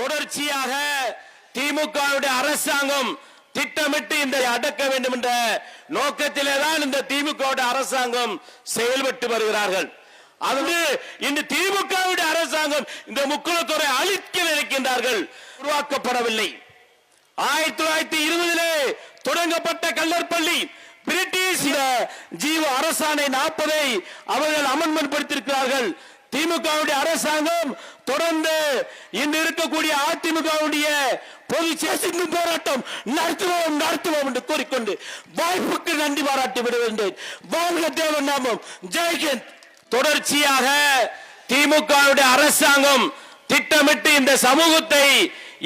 தொடர்ச்சியாக திமுகவுடைய அரசாங்கம் திட்டமிட்டு இந்த அடக்க வேண்டும் என்ற நோக்கத்திலே தான் இந்த திமுக அரசாங்கம் செயல்பட்டு வருகிறார்கள். அது இந்த திமுகவுடைய அரசாங்கம் இந்த முக்குளத்துறை அழிக்க நினைக்கின்றார்கள். உருவாக்கப்படவில்லை. ஆயிரத்தி தொள்ளாயிரத்தி இருபதிலே தொடங்கப்பட்ட கல்லற்பள்ளி பிரிட்டிஷ் ஜீவ அரசாணை நாற்பதை அவர்கள் அமன்மெண்ட் படுத்திருக்கிறார்கள் திமுகவுடைய அரசாங்கம் தொடர்ந்து இன்று இருக்கக்கூடிய அதிமுகவுடைய பொது சேசிந்து போராட்டம் நடத்துவோம் நடத்துவோம் என்று கூறிக்கொண்டு வாய்ப்புக்கு நன்றி பாராட்டி விடுகின்றேன். வாழ்க தேவன் நாமம். ஜெய்ஹிந்த் தொடர்ச்சியாக திமுகவுடைய அரசாங்கம் திட்டமிட்டு இந்த சமூகத்தை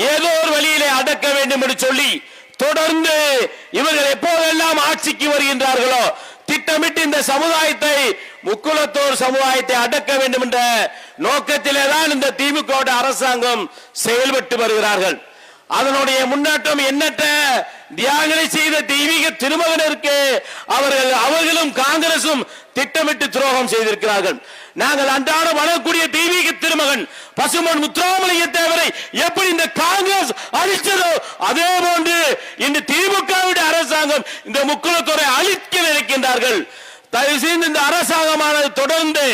ஏதோ ஒரு வழியிலே அடக்க வேண்டும் என்று சொல்லி தொடர்ந்து இவர்கள் எப்போதெல்லாம் ஆட்சிக்கு வருகின்றார்களோ திட்டமிட்டு இந்த சமுதாயத்தை முக்குளத்தோர் சமுதாயத்தை அடக்க வேண்டும் என்ற நோக்கத்திலே தான் இந்த திமுக அரசாங்கம் செயல்பட்டு வருகிறார்கள். அதனுடைய முன்னேற்றம் எண்ணற்ற தியாகனை செய்த தெய்வீக திருமகனருக்கு அவர்கள் அவர்களும் காங்கிரசும் திட்டமிட்டு துரோகம் செய்திருக்கிறார்கள். நாங்கள் அன்றாடம் வளரக்கூடிய தெய்வீக திருமகன் பசுமன் முத்துராமலிங்க தேவரை எப்படி இந்த காங்கிரஸ் அழிச்சதோ அதே போன்று இந்த திமுகவுடைய அரசாங்கம் இந்த முக்குளத்துறை அழிக்க நினைக்கின்றார்கள். தயவு செய்து இந்த அரசாங்கமானது தொடர்ந்து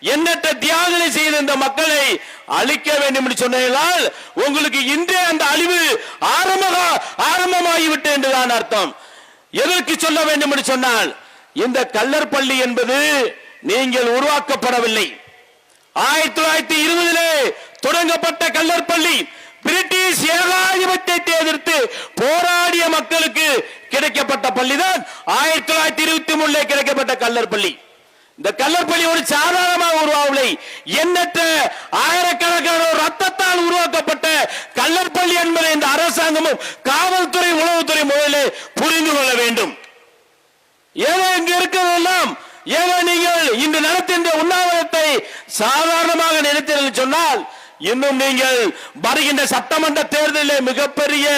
எண்ணற்ற தியாகங்களை செய்த இந்த மக்களை அழிக்க வேண்டும் என்று சொன்னால் உங்களுக்கு இன்றே அந்த அழிவு ஆரம்ப ஆரம்பமாகிவிட்டு என்றுதான் அர்த்தம். எதற்கு சொல்ல வேண்டும் என்று சொன்னால் இந்த கல்லர் பள்ளி என்பது நீங்கள் உருவாக்கப்படவில்லை. ஆயிரத்தி தொள்ளாயிரத்தி இருபதிலே தொடங்கப்பட்ட கல்லர் பள்ளி பிரிட்டிஷ் ஏகாதிபத்தியத்தை எதிர்த்து போராடிய மக்களுக்கு கிடைக்கப்பட்ட பள்ளிதான். ஆயிரத்தி தொள்ளாயிரத்தி இருபத்தி மூணுல கிடைக்கப்பட்ட கல்லர் பள்ளி. இந்த கல்லற்பள்ளி ஒரு சாதாரணமாக உருவாகவில்லை. எண்ணற்ற ஆயிரக்கணக்கான ரத்தத்தால் உருவாக்கப்பட்ட கல்லற்பள்ளி என்பதை இந்த அரசாங்கமும் காவல்துறை உளவுத்துறை முதலில் புரிந்து கொள்ள வேண்டும். ஏதோ இங்கு இருக்கிறதெல்லாம் ஏதோ நீங்கள் இன்று நடத்தின்ற உண்ணாவிரத்தை சாதாரணமாக நினைத்தீர்கள் சொன்னால் இன்னும் நீங்கள் வருகின்ற சட்டமன்ற தேர்தலில் மிகப்பெரிய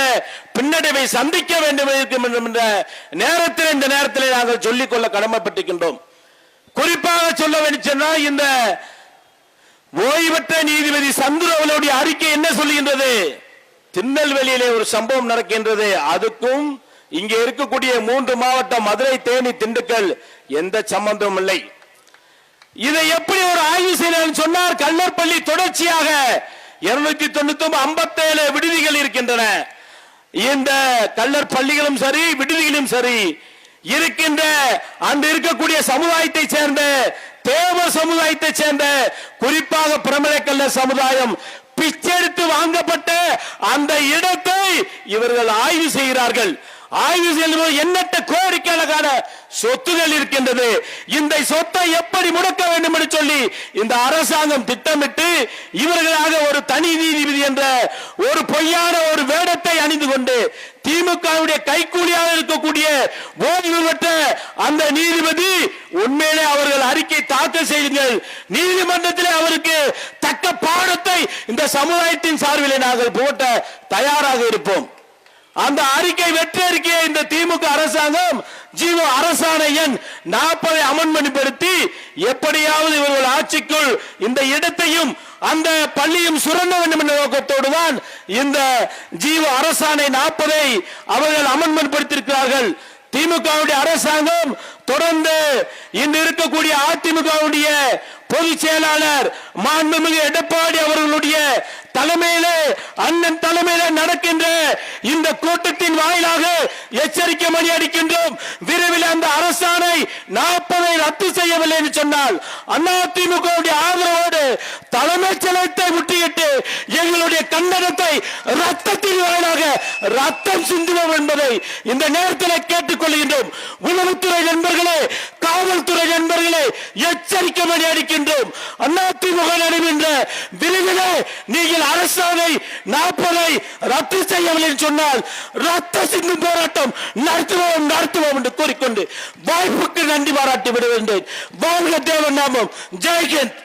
பின்னடைவை சந்திக்க வேண்டும் இருக்கும் என்ற நேரத்தில் இந்த நேரத்தில் நாங்கள் சொல்லிக்கொள்ள கடமைப்பட்டிருக்கின்றோம். குறிப்பாக சொல்ல வேண்டும் இந்த ஓய்வற்ற நீதிபதி சந்துரு அறிக்கை என்ன சொல்லுகின்றது? திருநெல்வேலியிலே ஒரு சம்பவம் நடக்கின்றது. அதுக்கும் இங்கே இருக்கக்கூடிய மூன்று மாவட்டம் மதுரை தேனி திண்டுக்கல் எந்த சம்பந்தமும் இல்லை. இதை எப்படி ஒரு ஆய்வு செய்யலாம் சொன்னார் கல்லற்பள்ளி தொடர்ச்சியாக இருநூத்தி தொண்ணூத்தி ஒன்பது ஐம்பத்தேழு விடுதிகள் இருக்கின்றன. இந்த கல்லர் பள்ளிகளும் சரி விடுதிகளும் சரி இருக்கின்ற அந்த இருக்கக்கூடிய சமுதாயத்தை சேர்ந்த தேவ சமுதாயத்தை சேர்ந்த குறிப்பாக பிரமலைக்கல்ல சமுதாயம் பிச்செடுத்து வாங்கப்பட்ட அந்த இடத்தை இவர்கள் ஆய்வு செய்கிறார்கள். ஆய்வு செய்யும்போது எண்ணற்ற கோடிக்கணக்கான சொத்துகள் இருக்கின்றது. இந்த சொத்தை எப்படி முடக்க வேண்டும் என்று சொல்லி இந்த அரசாங்கம் திட்டமிட்டு இவர்களாக ஒரு தனி நீதிபதி என்ற ஒரு பொய்யான ஒரு வேடத்தை அணிந்து கொண்டு திமுகவுடைய கைகூலியாக இருக்கக்கூடிய ஓய்வு பெற்ற அந்த நீதிபதி உண்மையிலே அவர்கள் அறிக்கை தாக்கல் செய்யுங்கள் நீதிமன்றத்தில் அவருக்கு தக்க பாடத்தை இந்த சமுதாயத்தின் சார்பிலே நாங்கள் போட்ட தயாராக இருப்போம். அந்த அறிக்கை வெற்றி அறிக்கையை இந்த திமுக அரசாங்கம் ஜீவோ அரசாணை எண் நாற்பதை அமன்மணிப்படுத்தி எப்படியாவது இவர்கள் ஆட்சிக்குள் இந்த இடத்தையும் அந்த பள்ளியும் சுரண்ட வேண்டும் என்ற நோக்கத்தோடு தான் இந்த ஜீவ அரசாணை நாற்பதை அவர்கள் அமன்மன்படுத்தியிருக்கிறார்கள். திமுகவுடைய அரசாங்கம் தொடர்ந்து இன்று இருக்கக்கூடிய அதிமுகவுடைய பொதுச் செயலாளர் மாண்புமிகு எடப்பாடி அவர்களுடைய தலைமையிலே அண்ணன் தலைமையில நடக்கின்ற இந்த கூட்டத்தின் வாயிலாக எச்சரிக்கை மணி அடிக்கின்றோம். விரைவில் அந்த அரசாணை நாற்பதை ரத்து செய்யவில்லை என்று சொன்னால் அதிமுக ஆதரவோடு தலைமைச் செயலகத்தை முட்டியிட்டு எங்களுடைய கண்டனத்தை ரத்தத்தின் வாயிலாக ரத்தம் சிந்துவோம் என்பதை இந்த நேரத்தில் கேட்டுக்கொள்கின்றோம். உளவுத்துறை நண்பர்களே காவல்துறை நண்பர்களை எச்சரிக்கை மணி அடிக்கின்றோம். அதிமுக நடைபெற்ற விரைவிலே நீங்கள் அரசாணை நாற்பதை ரத்து செய்யவில்லை சொன்னால் ரத்த சிந்தும் போராட்டம் நடத்துவோம் நடத்துவோம் என்று கூறிக்கொண்டு வாய்ப்புக்கு நன்றி பாராட்டி விடுகின்றேன் வாழ்க தேவன் நாமம். ஜெய்ஹிந்த்